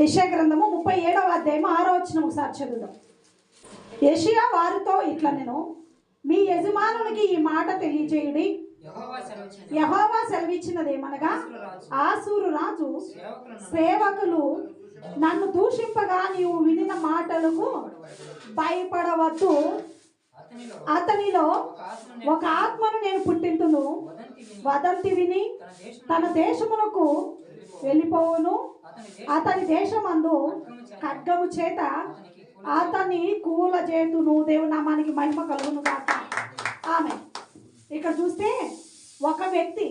యెషయా గ్రంథము ముప్పై ఏడవ అధ్యాయం ఆరో వచ్చిన ఒకసారి చదువుదాం. యెషయా వారితో ఇట్లా నేను మీ యజమానునికి ఈ మాట తెలియజేయుడి యెహోవా సెలవిచ్చినది. యహోవా సెలవిచ్చినదేమనగా ఆసూరు రాజు. సేవకులు నన్ను దూషింపగా నీవు వినిన మాటలకు భయపడవద్దు. అతనిలో ఒక ఆత్మను నేను పుట్టింతును. వదంతి విని తన దేశమునకు వెళ్ళిపోవును. అతని దేశం అతని దేశమందు ఖడ్గము చేత అతని కూల చేతును దేవు నామానికి మహిమ కలుగును కాక ఆమె ఇక్కడ చూస్తే ఒక వ్యక్తి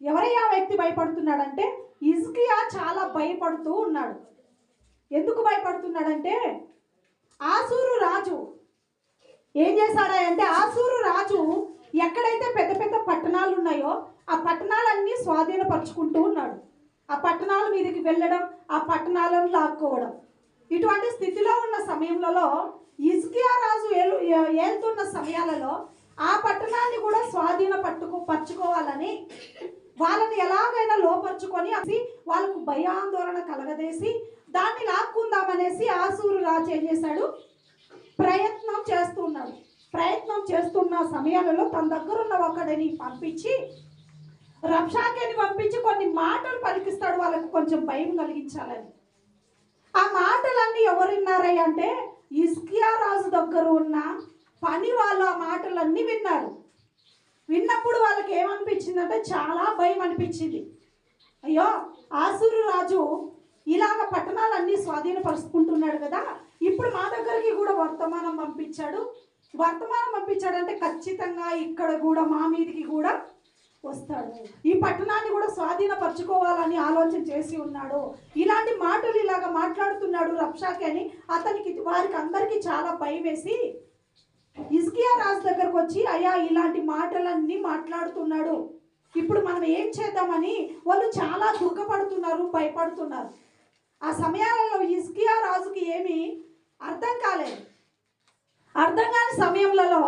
ఎవరయ్యా ఆ వ్యక్తి భయపడుతున్నాడంటే ఇజ్కియా చాలా భయపడుతూ ఉన్నాడు. ఎందుకు భయపడుతున్నాడంటే ఆసూరు రాజు ఏం చేశాడా అంటే ఆసూరు రాజు ఎక్కడైతే పెద్ద పెద్ద పట్టణాలు ఉన్నాయో ఆ పట్టణాలన్నీ స్వాధీనపరుచుకుంటూ ఉన్నాడు. ఆ పట్టణాల మీదకి వెళ్ళడం ఆ పట్టణాలను లాక్కోవడం. ఇటువంటి స్థితిలో ఉన్న సమయంలో ఇజ్కియా రాజు ఏలు ఏళ్తున్న ఏలుతున్న సమయాలలో ఆ పట్టణాన్ని కూడా స్వాధీన పట్టుకో పరుచుకోవాలని వాళ్ళని ఎలాగైనా లోపరుచుకొని అది వాళ్ళకు భయాందోళన కలగదేసి దాన్ని లాక్కుందామనేసి ఆసూరు రాజు ఏం చేశాడు? ప్రయత్నం చేస్తున్నాడు. ప్రయత్నం చేస్తున్న సమయాలలో తన దగ్గర ఉన్న ఒకడిని పంపించి రబ్షాకేని పంపించి కొన్ని మాటలు పలికిస్తాడు. వాళ్ళకు కొంచెం భయం కలిగించాలని. ఆ మాటలన్నీ ఎవరు అంటే ఇస్కియా రాజు దగ్గర ఉన్న పని వాళ్ళు ఆ మాటలన్నీ విన్నారు. విన్నప్పుడు వాళ్ళకి ఏమనిపించిందంటే చాలా భయం అనిపించింది. అయ్యో ఆసూరు రాజు ఇలాగ పట్టణాలన్నీ స్వాధీనపరుచుకుంటున్నాడు కదా. ఇప్పుడు మా దగ్గరికి కూడా వర్తమానం పంపించాడు. వర్తమానం పంపించాడంటే ఖచ్చితంగా ఇక్కడ కూడా మా మీదికి కూడా వస్తాడు. ఈ పట్టణాన్ని కూడా స్వాధీనపరచుకోవాలని ఆలోచన చేసి ఉన్నాడు. ఇలాంటి మాటలు ఇలాగ మాట్లాడుతున్నాడు రక్షాకి అని అతనికి వారికి అందరికీ చాలా భయం వేసి ఇస్కియా రాజు దగ్గరకు వచ్చి అయ్యా ఇలాంటి మాటలన్నీ మాట్లాడుతున్నాడు. ఇప్పుడు మనం ఏం చేద్దామని? వాళ్ళు చాలా దుఃఖపడుతున్నారు భయపడుతున్నారు. ఆ సమయాలలో ఇస్కియా రాజుకి ఏమి అర్థం కాలేదు. అర్థం కాని సమయంలో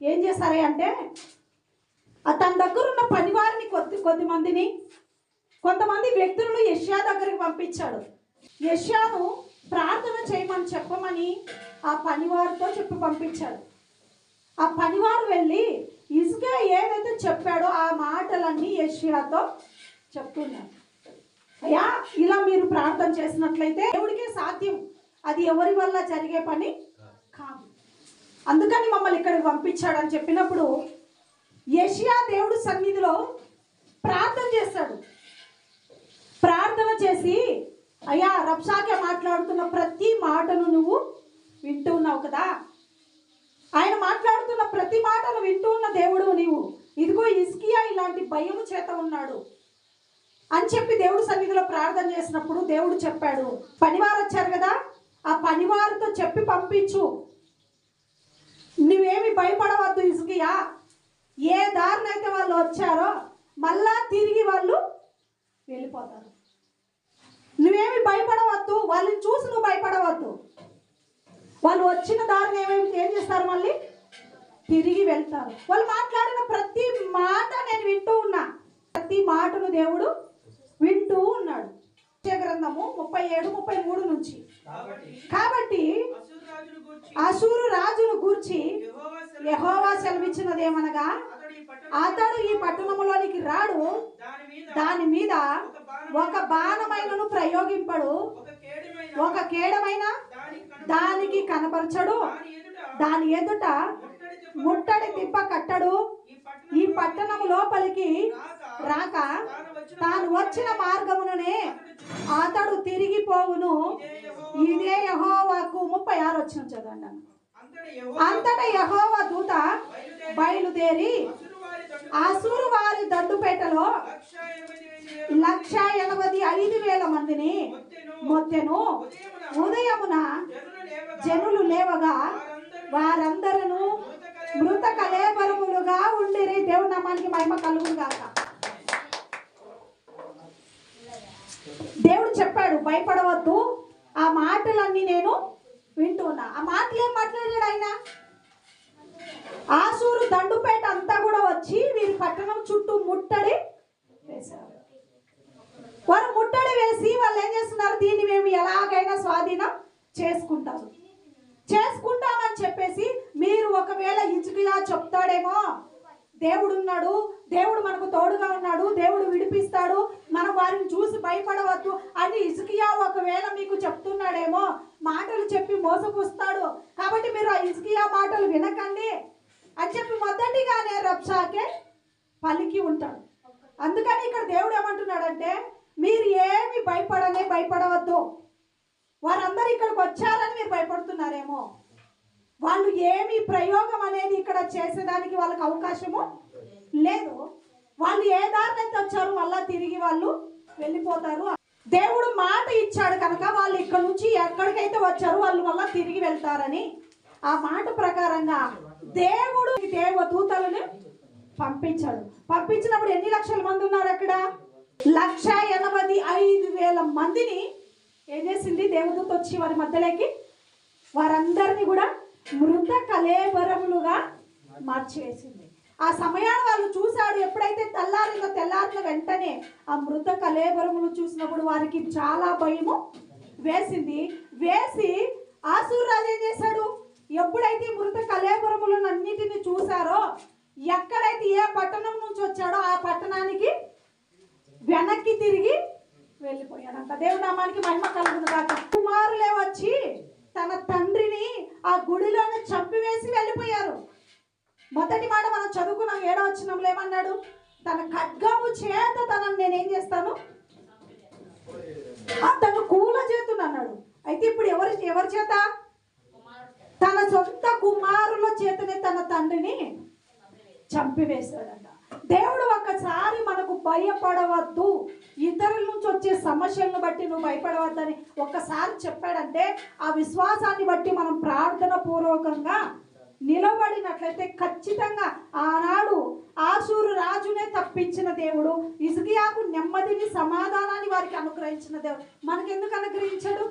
ఏం చేశారే అంటే తన దగ్గర ఉన్న పనివారిని కొద్ది కొద్ది మందిని కొంతమంది వ్యక్తులను యష్యా దగ్గరికి పంపించాడు. యష్యాను ప్రార్థన చేయమని చెప్పమని ఆ పనివారితో చెప్పి పంపించాడు. ఆ పనివారు వెళ్ళి ఇసుకే ఏదైతే చెప్పాడో ఆ మాటలన్నీ యష్యాతో చెప్తున్నారు. అయ్యా ఇలా మీరు ప్రార్థన చేసినట్లయితే దేవుడికే సాధ్యం. అది ఎవరి వల్ల జరిగే పని కాదు. అందుకని మమ్మల్ని ఇక్కడికి పంపించాడని చెప్పినప్పుడు యషియా దేవుడు సన్నిధిలో ప్రార్థన చేస్తాడు. ప్రార్థన చేసి అయ్యా రబ్షాకే మాట్లాడుతున్న ప్రతి మాటను నువ్వు వింటూ ఉన్నావు కదా. ఆయన మాట్లాడుతున్న ప్రతి మాటను వింటూ ఉన్న దేవుడు నీవు. ఇదిగో ఇస్కియా ఇలాంటి భయము చేత ఉన్నాడు. అని చెప్పి దేవుడు సన్నిధిలో ప్రార్థన చేసినప్పుడు దేవుడు చెప్పాడు పనివారు వచ్చారు కదా ఆ పనివారితో చెప్పి పంపించు. నువ్వేమి భయపడవద్దు ఇసుకియా ఏ దారినైతే వాళ్ళు వచ్చారో మళ్ళా తిరిగి వాళ్ళు వెళ్ళిపోతారు. నువ్వేమి భయపడవద్దు వాళ్ళని చూసి నువ్వు భయపడవద్దు. వాళ్ళు వచ్చిన దారిని ఏమేమి ఏం చేస్తారు మళ్ళీ? తిరిగి వెళ్తారు. వాళ్ళు మాట్లాడిన ప్రతి మాట నేను వింటూ ఉన్నా. ప్రతి మాటను దేవుడు వింటూ ఉన్నాడు. గ్రంథము ముప్పై ఏడు ముప్పై మూడు నుంచి. కాబట్టి అసూరు రాజును గూర్చి యెహోవా సెలవు- యెహోవా సెలవిచ్చినదేమనగా అతడు ఈ పట్టణములోనికి రాడు దాని మీద ఒక బాణమైనను ప్రయోగింపడు ఒక కేడమైన దానికి కనపరచడు దాని ఎదుట ముట్టడి తిప్ప కట్టడు. ఈ పట్టణం లోపలికి రాక తాను వచ్చిన మార్గముననే అతడు తిరిగిపోవును. ఇదే యహోవాకు ముప్పై ఆరు వచ్చిన చదవండి. అంతటి యెహోవా దూత బయలుదేరి ఆసూరు వారి దండుపేటలో లక్ష ఎనభై ఐదు వేల మందిని మొత్తెను ఉదయమున జనులు లేవగా వారందరూ మృత కలేబరములుగా ఉండిరి. దేవుని నామానికి మహిమ కలుగును గాక దేవుడు చెప్పాడు భయపడవద్దు. ఆ మాటలన్నీ నేను వింటున్నా ఆ మాటలు ఏం మాట్లాడాడు ఆయన ఆసూరు దండుపేట అంతా కూడా వచ్చి వీరి పట్టణం చుట్టూ ముట్టడి వారు ముట్టడి వేసి వాళ్ళు ఏం చేస్తున్నారు? దీన్ని మేము ఎలాగైనా స్వాధీనం చేసుకుంటారు చేసుకుంటామని చెప్పేసి మీరు ఒకవేళ ఇసుకియా చెప్తాడేమో దేవుడు ఉన్నాడు దేవుడు మనకు తోడుగా ఉన్నాడు దేవుడు విడిపిస్తాడు మనం వారిని చూసి భయపడవద్దు అని ఇసుకియా ఒకవేళ మీకు చెప్తున్నాడేమో మాటలు చెప్పి మోసపుస్తాడు. కాబట్టి మీరు ఆ ఇసుకియా మాటలు వినకండి. అని చెప్పి మొదటిగానే రబ్షాకే పలికి ఉంటాడు. అందుకని ఇక్కడ దేవుడు ఏమంటున్నాడంటే మీరు ఏమి భయపడనే భయపడవద్దు. వారందరూ ఇక్కడికి వచ్చారని మీరు భయపడుతున్నారేమో. వాళ్ళు ఏమి ప్రయోగం అనేది ఇక్కడ చేసేదానికి వాళ్ళకి అవకాశము లేదు. వాళ్ళు ఏ దారినైతే వచ్చారు మళ్ళా తిరిగి వాళ్ళు వెళ్ళిపోతారు. దేవుడు మాట ఇచ్చాడు కనుక వాళ్ళు ఇక్కడ నుంచి ఎక్కడికైతే వచ్చారో వాళ్ళు మళ్ళీ తిరిగి వెళ్తారని ఆ మాట ప్రకారంగా దేవుడు దేవదూతలను పంపించాడు. పంపించినప్పుడు ఎన్ని లక్షల మంది ఉన్నారు అక్కడ? లక్ష ఎనభై ఐదు వేల మందిని ఏం చేసింది? దేవదూత వచ్చి వారి మధ్యలోకి వారందరినీ కూడా మృత కలేబరములుగా మార్చివేసింది. ఆ సమయాన్ని వాళ్ళు చూశాడు ఎప్పుడైతే తెల్లారిందో తెల్లారిన వెంటనే ఆ మృత కలేబరములు చూసినప్పుడు వారికి చాలా భయము వేసింది. వేసి ఆసూర్రాజు ఏం చేశాడు? ఎప్పుడైతే ఈ మృత కళేపురములను అన్నిటిని చూశారో ఎక్కడైతే ఏ పట్టణం నుంచి వచ్చాడో ఆ పట్టణానికి వెనక్కి తిరిగి వెళ్ళిపోయాడంట. దేవుడి నామానికి మహిమ కలుగును కాక కుమారులే వచ్చి తన తండ్రిని ఆ గుడిలోనే చంపివేసి వెళ్ళిపోయారు. మొదటి మాట మనం చదువుకున్నాం ఏడో వచ్చినంలో ఏమన్నాడు? తన ఖడ్గము చేత తనని నేనేం చేస్తాను? తను కూల చేతును అన్నాడు అయితే ఇప్పుడు ఎవరి ఎవరి చేత? చేతనే తన తండ్రిని చంపివేశాడంట. దేవుడు ఒక్కసారి మనకు భయపడవద్దు. ఇతరుల నుంచి వచ్చే సమస్యలను బట్టి నువ్వు భయపడవద్దని ఒక్కసారి చెప్పాడంటే ఆ విశ్వాసాన్ని బట్టి మనం ప్రార్థన పూర్వకంగా నిలబడినట్లయితే ఖచ్చితంగా ఆనాడు ఆసూరు రాజునే తప్పించిన దేవుడు ఇసుకియాకు నెమ్మదిని సమాధానాన్ని వారికి అనుగ్రహించిన దేవుడు. మనకెందుకు అనుగ్రహించాడు?